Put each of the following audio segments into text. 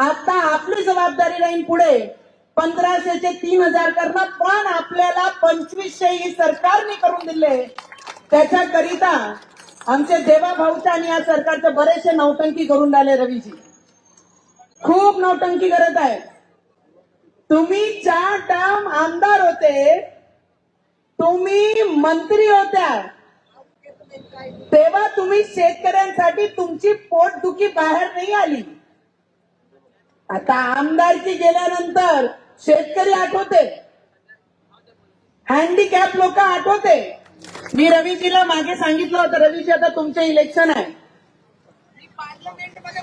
आता आपली जबाबदारी राहील पुढे. पंधराशेचे तीन हजार करणं पण आपल्याला पंचवीसशे ही सरकारने करून दिले. त्याच्याकरिता आमचे देवा भाऊच्या आणि या सरकारचे बरेचसे नौटंकी करून राहिले रवीजी. खूप नौटंकी करत आहे तुम्ही चार टर्म आमदार होते तुम्ही मंत्री होत्या तेव्हा तुम्ही शेतकऱ्यांसाठी तुमची पोटदुखी बाहेर नाही आली. आता आमदारकी गेल्यानंतर शेतकरी आठवते. हँडिकॅप लोक आठवते. मी रवीजीला मागे सांगितलं होतं रवीजी आता तुमचे इलेक्शन आहे.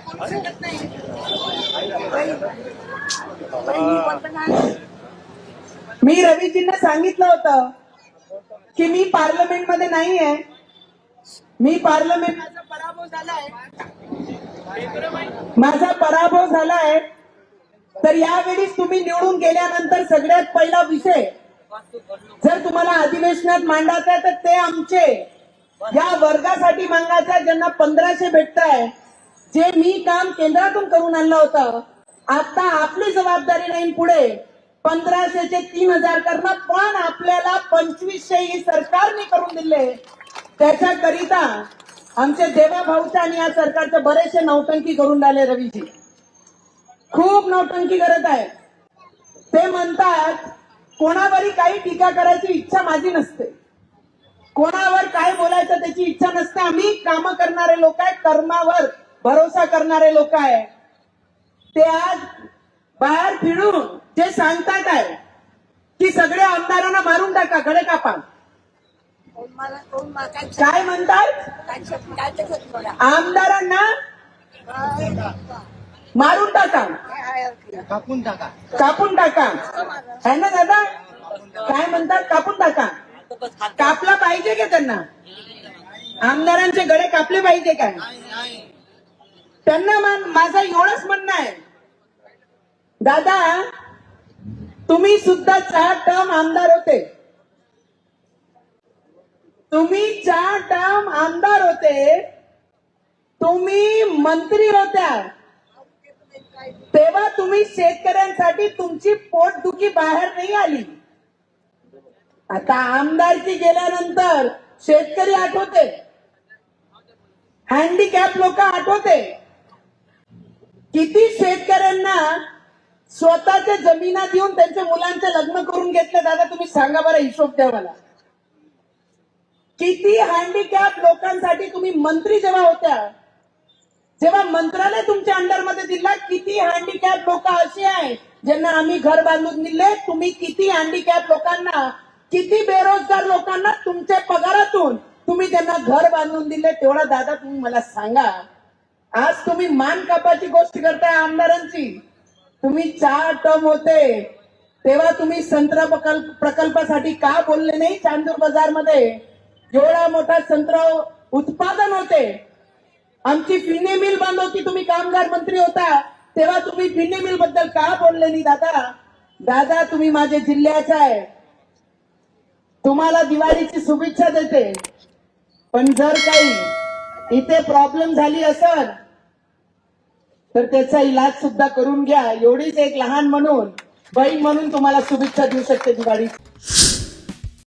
बोलू शकत नाही मी रवीजींना सांगितलं होतं की मी पार्लमेंटमध्ये नाही आहे मी पार्लमेंट माझा पराभव झालाय. माझा पराभव झालाय. तर यावेळी तुम्ही निवडून गेल्यानंतर सगळ्यात पहिला विषय जर तुम्हाला अधिवेशनात मांडायचा आहे तर ते आमचे. या वर्गासाठी मागायचं आहे ज्यांना पंधराशे भेटत आहे जे मी काम केंद्रातून करून आणलं होतं आता आपली जबाबदारी नाही पुढे. पंधराशेचे तीन हजार करणं पण आपल्याला पंचवीसशे ही सरकारने करून दिले. त्याच्याकरिता आमचे देवा भाऊच्या आणि या सरकारचे बरेचसे नौटंकी करून राहिले रवीजी. खूप नौटंकी करत आहे. ते म्हणतात कोणावरही काही टीका करायची इच्छा माझी नसते. कोणावर काय बोलायचं त्याची इच्छा नसते. आम्ही काम करणारे लोक आहे कर्मावर भरोसा करणारे लोक आहे. ते आज बाहेर फिरून जे सांगतात आहे की सगळे आमदारांना मारून टाका कडे कापा काय म्हणतात. आमदारांना मारून टाका. आहे. कापून टाका. कापून टाका. है ना दादा? काय म्हणतात? कापून टाका. कापला पाहिजे का त्यांना? आमदारांचे गळे कापले पाहिजे काय त्यांना मान- माझं एवढंच म्हणणं आहे. दादा तुम्ही सुद्धा चार टर्म आमदार होते. तुम्ही चार टर्म आमदार होते. तुम्ही मंत्री होत्या. तेव्हा तुम्ही शेतकऱ्यांसाठी तुमची पोटदुखी बाहेर नाही आली. आता आमदारकी गेल्यानंतर शेतकरी आठवते. हँडिकॅप लोक आठवते. किती शेतकऱ्यांना स्वतःच्या जमिना देऊन त्यांच्या मुलांचे लग्न करून घेतले दादा तुम्ही सांगा बरं हिशोब द्या मला. किती हँडिकॅप लोकांसाठी तुम्ही मंत्री जेव्हा होत्या जेव्हा मंत्रालय तुमच्या अंडरमध्ये दिला किती हँडिकॅप लोक अशी आहे ज्यांना आम्ही घर बांधून दिले तुम्ही किती हँडिकॅप लोकांना किती बेरोजगार लोकांना तुमच्या पगारातून तुम्ही त्यांना घर बांधून दिले तेवढा दादा तुम्ही मला सांगा. आज तुम्ही मान कापाची गोष्ट करताय आमदारांची. तुम्ही चार टर्म होते. तेव्हा तुम्ही संत्रा प्रकल्प प्रकल्पासाठी का बोलले नाही चांदूर बाजारमध्ये एवढा मोठा संत्र उत्पादन होते. आमची फिने मिल बंद होती तुम्ही कामगार मंत्री होता. तेव्हा तुम्ही फिने मिलबद्दल का बोलले नाही दादा? दादा तुम्ही माझ्या जिल्ह्याचा आहे. तुम्हाला दिवाळीची शुभेच्छा देते. पण जर काही इथे प्रॉब्लेम झाली असल तर त्याचा इलाज सुद्धा करून घ्या. एवढीच एक लहान म्हणून बहीण म्हणून तुम्हाला शुभेच्छा देऊ शकते दिवाळी